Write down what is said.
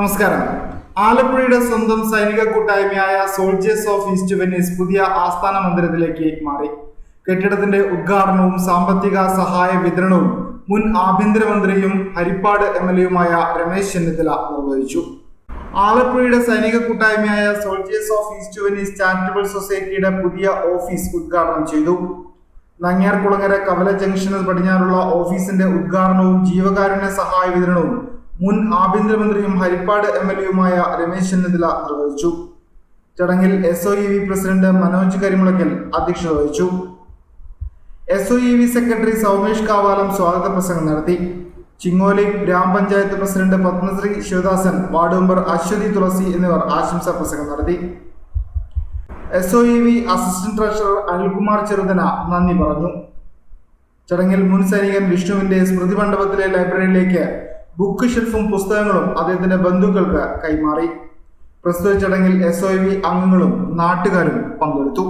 നമസ്കാരം. ആലപ്പുഴയുടെ സ്വന്തം സൈനിക കൂട്ടായ്മയായ സോൾജേഴ്സ് ഓഫ് ഈസ്റ്റ് വെനീസ് പുതിയ ആസ്ഥാന മന്ദിരത്തിലേക്ക് മാറി. കെട്ടിടത്തിന്റെ ഉദ്ഘാടനവും സാമ്പത്തിക സഹായ വിതരണവും മുൻ ആഭ്യന്തരമന്ത്രിയും ഹരിപ്പാട് എം എൽ എയുമായ രമേശ് ചെന്നിത്തല നിർവഹിച്ചു. ആലപ്പുഴയുടെ സൈനിക കൂട്ടായ്മയായ soldiers of east Venice charitable സൊസൈറ്റിയുടെ പുതിയ ഓഫീസ് ഉദ്ഘാടനം ചെയ്തു. നങ്ങ്യാർകുളങ്ങര കവല ജംഗ്ഷന് പടിഞ്ഞാറുള്ള ഓഫീസിന്റെ ഉദ്ഘാടനവും ജീവകാരുണ്യ സഹായ വിതരണവും മുൻ ആഭ്യന്തരമന്ത്രിയും ഹരിപ്പാട് എം എൽ എയുമായ രമേശ് ചെന്നിത്തല നിർവഹിച്ചു. ചടങ്ങിൽ S O E V president Manoj Karimulakkal അധ്യക്ഷത വഹിച്ചു. S O E V secretary Soumesh Kavalam സ്വാഗത പ്രസംഗം നടത്തി. ചിങ്ങോലി ഗ്രാമപഞ്ചായത്ത് president Padmasree Sivadasan ward member Aswathy Thulasi എന്നിവർ ആശംസാ പ്രസംഗം നടത്തി. S O E V assistant treasurer Anilkumar Cheruthana നന്ദി പറഞ്ഞു. ചടങ്ങിൽ മുൻ സൈനികൻ വിഷ്ണുവിന്റെ സ്മൃതി മണ്ഡപത്തിലെ ലൈബ്രറിയിലേക്ക് ബുക്ക് ഷെൽഫും പുസ്തകങ്ങളും അദ്ദേഹത്തിന്റെ ബന്ധുക്കൾക്ക് കൈമാറി. പ്രസ്തുത ചടങ്ങിൽ എസ് ഒ വി അംഗങ്ങളും നാട്ടുകാരും പങ്കെടുത്തു.